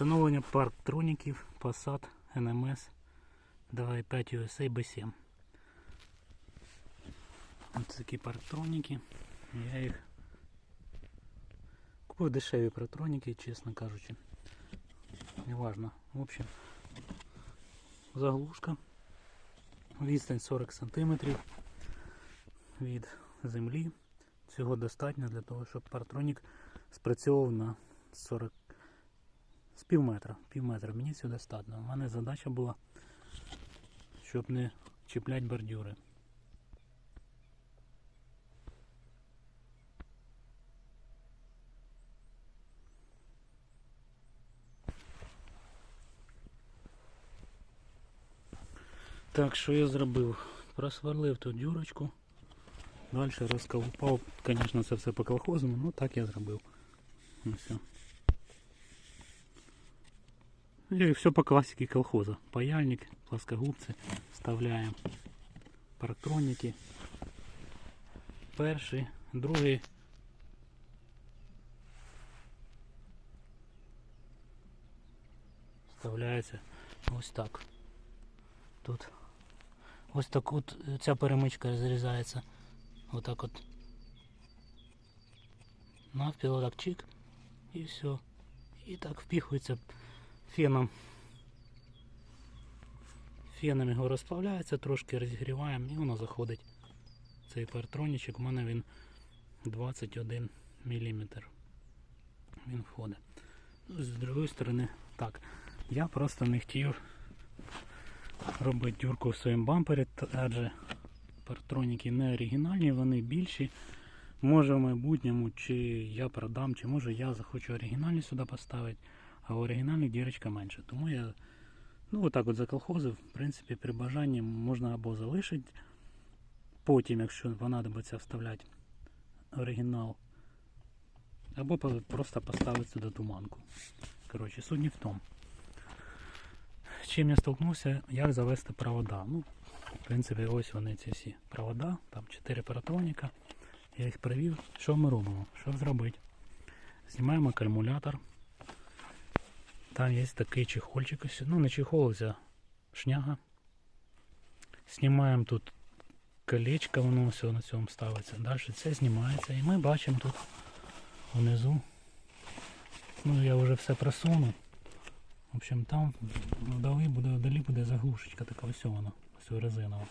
Встановлення парктроніків Passat NMS 2.5 USA B7. Ось такі парктроніки. Я їх купив дешеві парктроніки, чесно кажучи. Неважно. В общем, заглушка. Відстань 40 см від землі. Цього достатньо для того, щоб партронік спрацьовував на 40 з пів метра. Пів метра. Мені цього достатньо. У мене задача була, щоб не чіпляти бордюри. Так, що я зробив? Просверлив тут дюрочку. Далі розколупав, звісно, це все по колхозному, ну так я зробив. Ну, все. И все по классике колхоза. Паяльник, плоскогубцы вставляем. Парктроники. Перший, другий. Вставляється ось так. Тут. Ось так от е, ця перемичка зрізається. Отак от. Навпіл отак чик. І все. І так впіхується Феном. Феном його розплавляється, трошки розігріваємо і воно заходить. Цей партронічок, у мене він 21 мм. Він входить. Ну, З другої сторони, так. Я просто не хотів робити дюрку в своєму бампері, адже партроніки не оригінальні, вони більші. Може в майбутньому, чи я продам, чи може я захочу оригінальні сюди поставити, а в оригінальних дірочка менше. Тому я ну, отак от заколхозив. В принципі, при бажанні можна або залишити, потім, якщо понадобиться вставляти оригінал, або просто поставити сюди туманку. Коротше, суть не в тому. Чим я столкнувся, як завести провода. Ну, в принципі, ось вони ці всі провода, там 4 паратроніка. Я їх привів. Що ми робимо? Що зробити? Знімаємо акумулятор. Там є такий чехольчик. Ну, не чехол, а шняга. Знімаємо тут колечко, воно все на цьому ставиться. Далі це знімається. І ми бачимо тут внизу. Ну, я вже все просунув. В общем, там вдали буде, вдалі буде заглушечка така ось вона, ось резинова.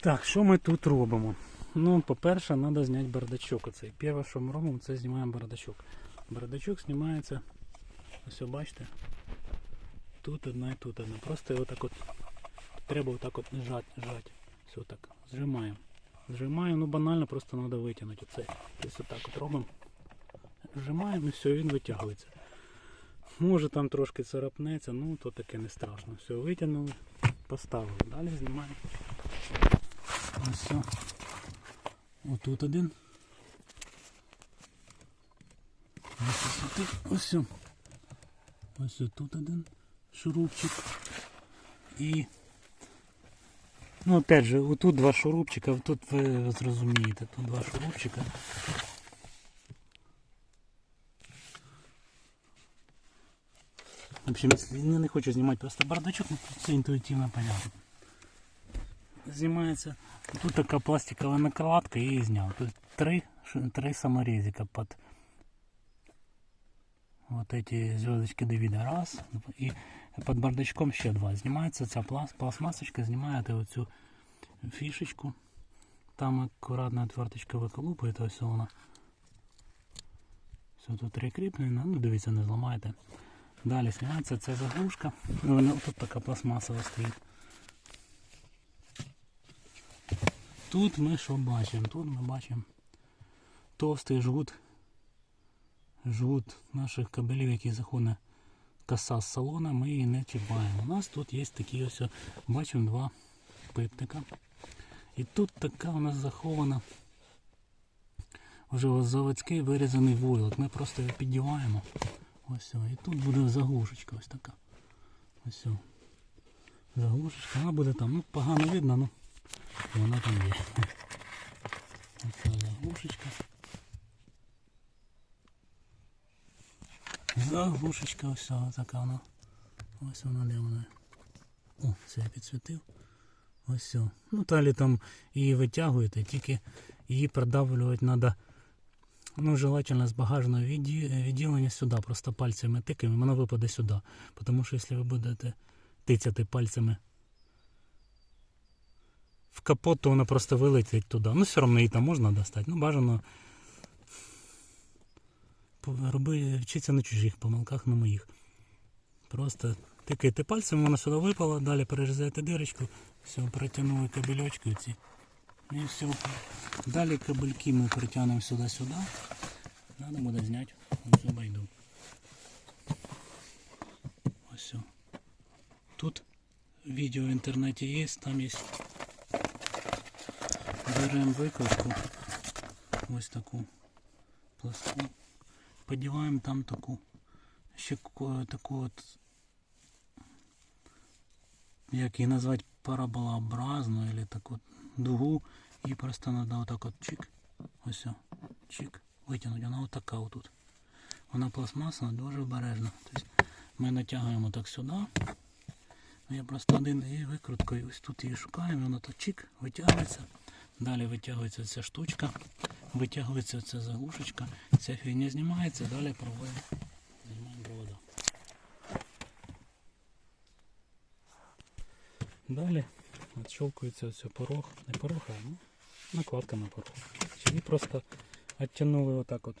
Так, що ми тут робимо? Ну, по-перше, треба зняти бардачок оцей. Перше, що ми робимо, це знімаємо бардачок. Бардачок знімається, ось бачите, тут одна і тут одна. Просто його так от треба отак от жати, жати. Все так, зжимаємо. Зжимаємо, ну банально просто треба витягнути оцей. Тобто отак от робимо. Зжимаємо і все, він витягується. Може там трошки царапнеться, ну то таке не страшно. Все, витягнули, поставили. Далі знімаємо. Ось все. Отут один. Ось ось тут. Один шурупчик. І Ну, опять же, отут два шурупчика, тут ви зрозумієте, тут два шурупчика. В общем, не хочу знімати просто бардачок, ну, все інтуїтивно понятно. Знімається. Тут така пластикова накладка і її зняв. Тут три, три саморезика под вот эти звездочки Давида. Раз. І під бардачком ще два. Знімається ця пласт, пластмасочка, знімаєте оцю фішечку. Там акуратно отверточка виколупуєте, ось вона. Все тут прикріплено, ну дивіться, не зламайте. Далі знімається ця заглушка. Ну, тут така пластмасова стоїть. Тут ми що бачимо? Тут ми бачимо товстий жгут. Жгут наших кабелів, які заходить коса з салона, ми її не чіпаємо. У нас тут є такі ось, бачимо, два питника. І тут така у нас захована вже заводський вирізаний войлок. Ми просто його піддіваємо. Ось. І тут буде заглушечка ось така. Ось. Заглушечка. Вона буде там. Ну, погано видно, ну вона там є. Ось Оце заглушечка. Заглушечка ось така вона. Ось вона де вона. О, це я підсвітив. Ось все. Ну далі там її витягуєте, тільки її продавлювати треба. Ну, желательно з багажного відділення сюди, просто пальцями тикаємо, воно випаде сюди. Тому що якщо ви будете тицяти пальцями капот, то вона просто вилетить туди. Ну, все одно її там можна достати. Ну, бажано роби, вчиться на чужих помилках, на моїх. Просто тикаєте пальцем, вона сюди випала, далі перерізаєте дирочку, все, протягнули кабельочки ці. І все. Далі кабельки ми притягнемо сюди-сюди. Треба буде зняти оцю байду. Ось все. Тут відео в інтернеті є, там є. Беремо викрутку. Ось таку пласку. Подіваємо там таку. Ще таку от. Як її назвати параболообразну, або таку дугу. І просто треба отак от чик. Ось. Чик. Витягнути. Вона отака отут. Вона пластмасна, дуже обережна. Тобто ми натягуємо так сюди. Ну, Я просто один і викруткою ось тут її шукаємо, вона так чик, витягується. Далі витягується ця штучка, витягується ця заглушечка, ця фігня знімається, далі проводимо. Провода. Далі відщолкується ось порог, не порог, а ну, накладка на порог. І просто відтягнули отак от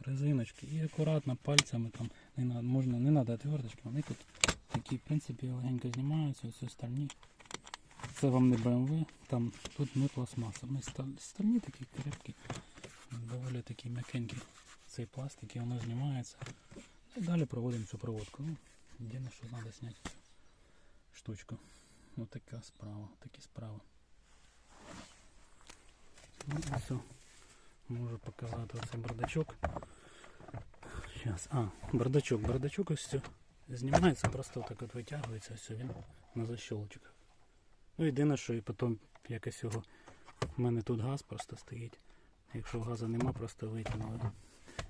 резиночки і акуратно пальцями там не надо, можна, не треба отверточки, вони тут такі в принципі легенько знімаються, ось стальні. Це вам не BMW, там тут не пластмаса. Ми сталь- стальні такі крепкі, доволі такі м'якенькі. Цей пластик і воно знімається. І далі проводимо цю проводку. Ну, єдине, що треба зняти цю штучку. Ось така справа, такі справи. Ну і все. Можу показати оцей бардачок. Сейчас. А, бардачок. Бардачок ось все. Знімається, просто так от витягується, все він на защолочках. Ну єдине, що і потім якось його. У мене тут газ просто стоїть. Якщо газу нема, просто витягнули.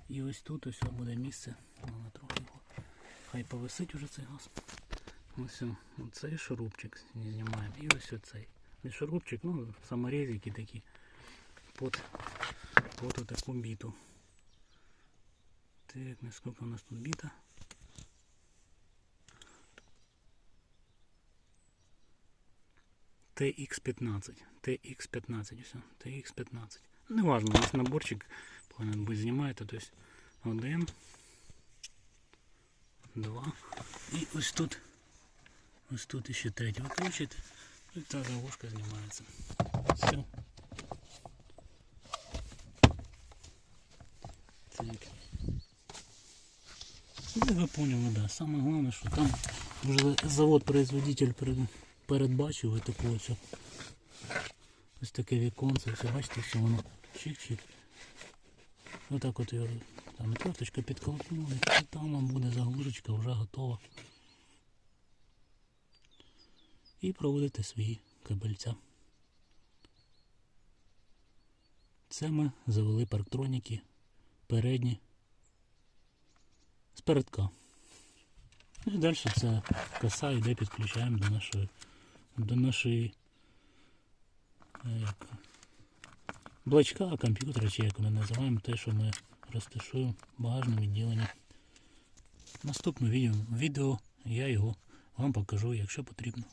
І ось тут ось буде місце. Воно трохи його. Хай повисить уже цей газ. Ось о, оцей шурупчик знімаємо. І ось оцей. Не шурупчик, ну саморезики такі. Под, под таку біту. Так, наскільки у нас тут біта? TX15. TX15, все. TX15. Неважно, у нас наборчик повинен бути знімаєте. Тобто один, два. І ось тут. Ось тут ще третій викручуєте. І та заглушка знімається. Все. Так. Ну, ви поняли, да. Саме головне, що там вже завод-производитель перед- передбачив і таку ось, ось таке віконце, все, бачите, все воно чик-чик. Отак от його там карточка підколотнули, і там вам буде заглушечка вже готова. І проводите свої кабельця. Це ми завели парктроніки передні з передка. І далі це коса йде, підключаємо до нашої до нашої е, як, блочка комп'ютера, чи як ми називаємо те, що ми розташуємо в багажному відділенні. Наступне відео, відео я його вам покажу, якщо потрібно.